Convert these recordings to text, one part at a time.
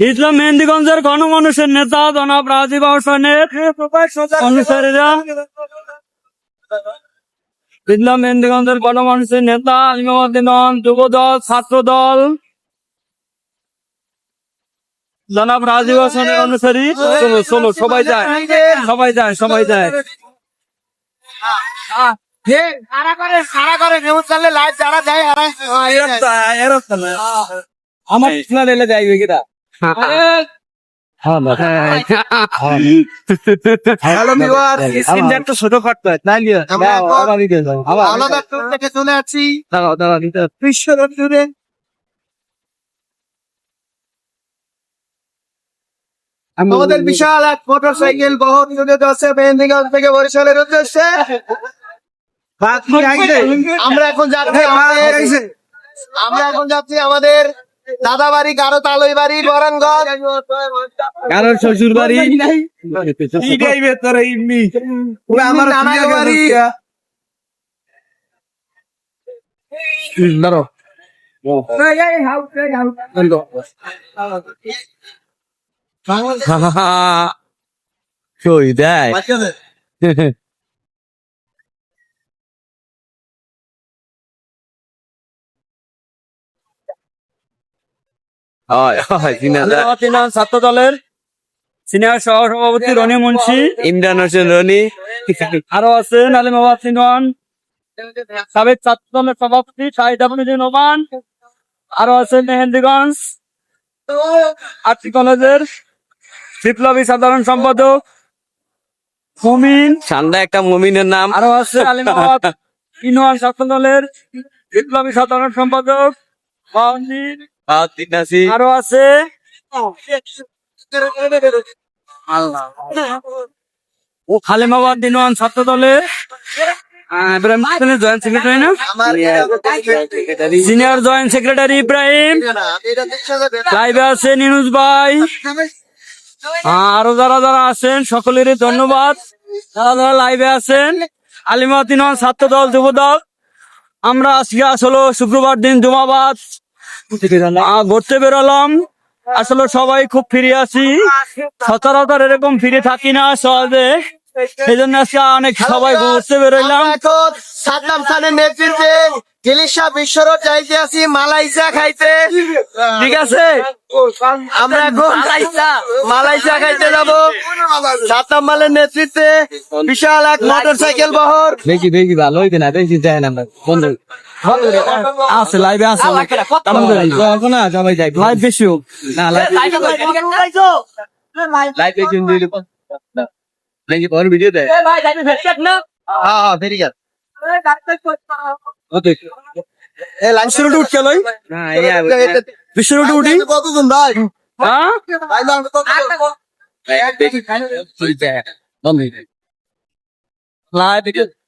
ইসলাম মেহেন্দিগঞ্জের গণমানুষের নেতা জনাব রাজীব হোসেনের অনুসারীরা ইসলাম মেহেন্দিগঞ্জের গণমানুষের নেতা আলিমাবাদিন যুব দল ছাত্র দল জনাব রাজীব হোসেনের অনুসারী। চলো চলো সবাই যায়। সবাই যায় সবাই যায়। সারা করে সারা করে নিউজ চ্যানেলে লাইভ যারা যায় আমার ইসলাম এলে যাইবে কিনা? আলাদা ট্যুর থেকে চলে আমাদের বিশাল এক মোটর সাইকেল বহন চলে যাচ্ছে মেহেন্দিগঞ্জ থেকে বরিশালের উদ্দেশ্যে। আমরা এখন যাচ্ছি আমাদের আমরা এখন যাচ্ছি আমাদের দাদা বাড়ি গারো তালই বাড়ি বরানগঞ্জ কারণ শ্বশুর বাড়ি আমার নানার বাড়ি ধরো কই ছাত্র দলের সিনিয়র সহ সভাপতি রনি মুন্সি। ইমরান হোসেন রনি। আরও আছেন আলিমাবাদ সিনওয়ান। সাবেক ছাত্র দলের সভাপতি শাহিদ আহমেদিন ওমান আরও আছেন মেহেন্দিগঞ্জ আর্টস কলেজের বিপ্লবী সাধারণ সম্পাদক মুমিন। ঠান্ডা একটা মমিনের নাম। আরও আছে আলিমাবাদ ইনওয়ান ছাত্র দলের বিপ্লবী সাধারণ সম্পাদক নাসি আরও আছে? ও খালেমাবাদ দিনওয়ান ছাত্র হোসেনের জয়েন্ট না? সিনিয়র জয়েন্ট সেক্রেটারি আছে ভাই। আরও যারা যারা আছেন, সকলেরই ধন্যবাদ। যারা যারা লাইভে আছেন দিনওয়ান ছাত্র দল যুব দল আমরা আজকে আসলে শুক্রবার দিন, জুমাবাদ। ঘুরতে বেরোলাম। আসলে সবাই খুব ফিরে আছি। সচরাচর এরকম ফিরে থাকি না সহজে। এই জন্য আজকে অনেক সবাই ঘুরতে বেরোলাম। নেতৃত্বে বিশ্বরোড যাইতে আছি মালাইসা খাইতে। ঠিক আছে? আমরা এখন মালাইসা খাইতে যাব। মালের নেতৃত্বে বিশাল এক মোটর সাইকেল বহর। বেশি বেশি ভালো হইতে না বেশি যায় না বন্ধু আছে লাইভে আছে না সবাই যাই লাইভ বেশি হোক না লাইভ বেশি নাকি পরে ভিডিও দেয় হ্যাঁ ভেরি গুড এ লাইভ শুরু উঠ চলো না এই বিশ্ব রোডে উঠি কতজন ভাই হ্যাঁ লাইভ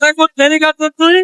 ভাই দেরি সচরাচর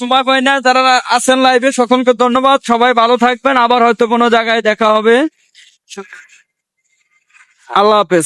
সময় পাই না যারা আছেন লাইভে সকলকে ধন্যবাদ সবাই ভালো থাকবেন আবার হয়তো কোনো জায়গায় দেখা হবে আল্লাহ হাফেজ।